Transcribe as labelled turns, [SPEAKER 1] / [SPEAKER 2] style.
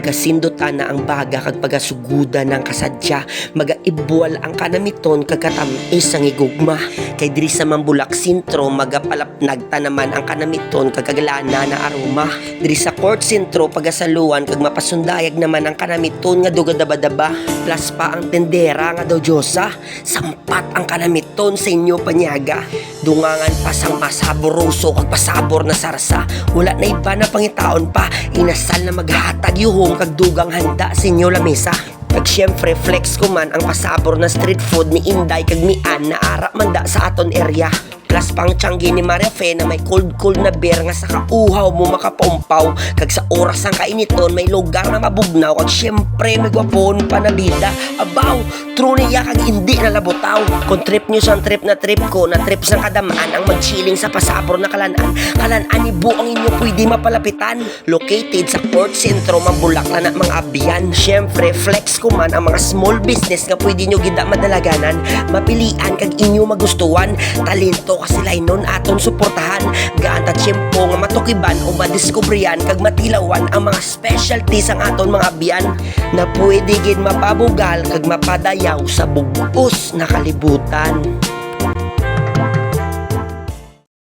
[SPEAKER 1] pagasindutan na ang baga kag pagasuguda ng kasadya. Magaibwal ang kanamiton kagkatamis ang igugma. Kay diri sa Mambulak sintro magapalapnag ta naman ang kanamiton kag kagalana na aroma. Diri sa court sintro pagasaluan kag mapasundayag naman ang kanamiton nga dugadaba-daba. Plus pa ang tendera nga daw Diyosa sampat ang kanamiton sa inyo panyaga. Dungangan pa sang masaboroso kag pasabor na sarsa. Wala na iba na pangitaon pa. Inasal na maghatag yuhong kag dugang handa sa inyo lamesa Kag syempre flex ko man ang pasabor na street food ni Inday kag Mian na ara manda sa aton area. Plus pang tiyanggi ni Maria Fe na may cold cold na beer nga sa kauhaw mo makapumpaw kag sa oras ang kainiton may lugar na mabugnaw kag syempre may gwapon pa na bida. Abaw, true niya kag hindi na labutaw. Kung trip nyo sa trip na trip ko na trip sa kadamaan ang mag-chilling sa pasabor na kalanaan. Kalanaan ni buong inyo pwede mapalapitan. Located sa Port Centro, Mambulak na na mga abyan. Syempre, flex ko man ang mga small business nga pwede nyo gida madalaganan. Mapilian kag inyo magustuhan. Talento kasi nun aton suportahan. Gaan ta tiyempo nga matukiban o madiskubriyan kag matilawan ang mga specialties ang aton mga abyan na pwede gid mapabugal kag mapadayaw sa bugos na kalibutan.